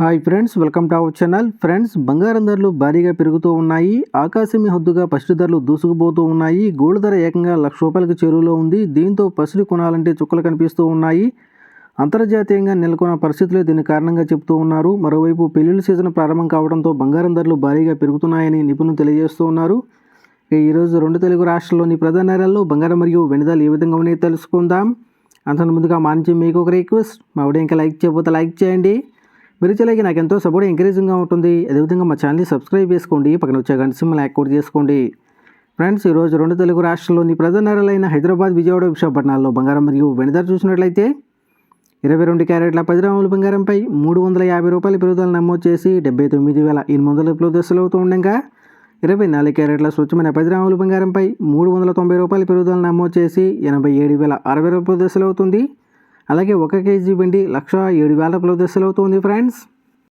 Hi friends welcome to our channel. Friends బంగారం ధరలు భారీగా పెరుగుతూ ఉన్నాయి. ఆకాశమి హద్దుగా పసిడి ధరలు దూసుకుపోతూ ఉన్నాయి. గోల్డ్ ధర ఏకంగా లక్ష రూపాయలకు చేరువలో ఉంది. దీంతో పసిడి కొనాలంటే చుక్కలు కనిపిస్తూ ఉన్నాయి. అంతర్జాతీయంగా నెలకొన్న పరిస్థితులే దీని కారణంగా చెబుతూ ఉన్నారు. మరోవైపు పెళ్ళిళ్ళ సీజన్ ప్రారంభం కావడంతో బంగారం ధరలు భారీగా పెరుగుతున్నాయని నిపుణులు తెలియజేస్తూ ఉన్నారు. ఈరోజు రెండు తెలుగు రాష్ట్రాల్లోని ప్రధాన నగరాల్లో బంగారం మరియు వెనుదలు ఏ విధంగా ఉన్నాయో తెలుసుకుందాం. అంతకు ముందుగా మానించి మీకు ఒక రిక్వెస్ట్ మా ఇంకా లైక్ చేయకపోతే లైక్ చేయండి. మీరు చేయలేక నాకు ఎంతో సపోర్ట్ ఎంకరేజింగ్గా ఉంటుంది అదేవిధంగా మా ఛానల్ని సబ్స్క్రైబ్ చేసుకోండి. పక్కన వచ్చే గంట సింహలు యాక్టివేట్ చేసుకోండి. ఫ్రెండ్స్ ఈరోజు రెండు తెలుగు రాష్ట్రాల్లోని ప్రధాన నగరాలైన హైదరాబాద్ విజయవాడ విశాఖపట్నాల్లో బంగారం మరియు వెనుదర చూసినట్లయితే ఇరవై రెండు క్యారెట్ల పది గ్రాముల బంగారంపై మూడు వందల యాభై రూపాయల పెరుగుదల నమోదు చేసి డెబ్బై తొమ్మిది వేల ఎనిమిది వందల రూపాయలు దశలు అవుతూ ఉండగా ఇరవై నాలుగు క్యారెట్ల స్వచ్ఛమైన పది గ్రాముల బంగారంపై మూడు వందల తొంభై రూపాయల పెరుగుదల నమోదు చేసి ఎనభై ఏడు వేల అరవై రూపాయల దశలు అవుతుంది. అలాగే ఒక కేజీ వెండి లక్ష ఏడు వేల రూపాయల అవుతుంది ఫ్రెండ్స్.